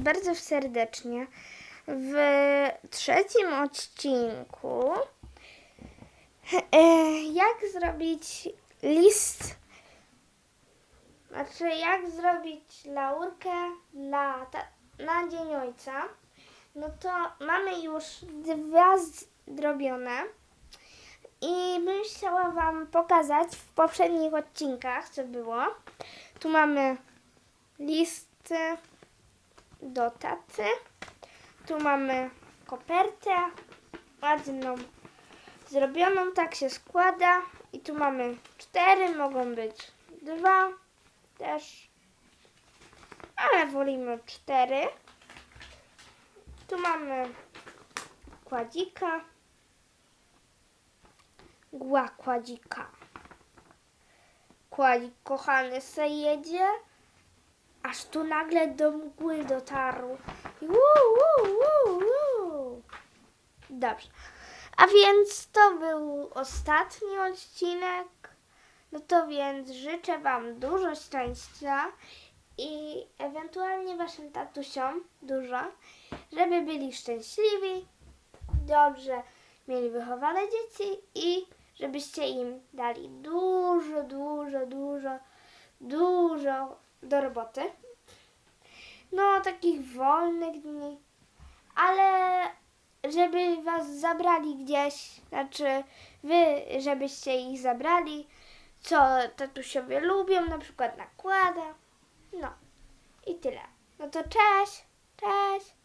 bardzo serdecznie w trzecim odcinku. E, jak zrobić list, znaczy jak zrobić laurkę dla na Dzień Ojca. No to mamy już dwa zrobione. I bym chciała Wam pokazać w poprzednich odcinkach, co było. Tu mamy listy do taty. Tu mamy kopertę ładną, zrobioną, tak się składa. I tu mamy cztery, mogą być dwa też, ale wolimy cztery. Tu mamy kładzika, gła kładzika. Kładzik kochany se jedzie, aż tu nagle do mgły dotarł. I Uu, uu, uu. Dobrze. A więc to był ostatni odcinek. No to więc życzę Wam dużo szczęścia i ewentualnie Waszym tatusiom dużo, żeby byli szczęśliwi, dobrze mieli wychowane dzieci i żebyście im dali dużo, dużo, dużo, dużo do roboty. No, takich wolnych dni, ale żeby was zabrali gdzieś, znaczy wy, żebyście ich zabrali, co tatusiowie lubią, na przykład nakłada. No i tyle. No to cześć, cześć.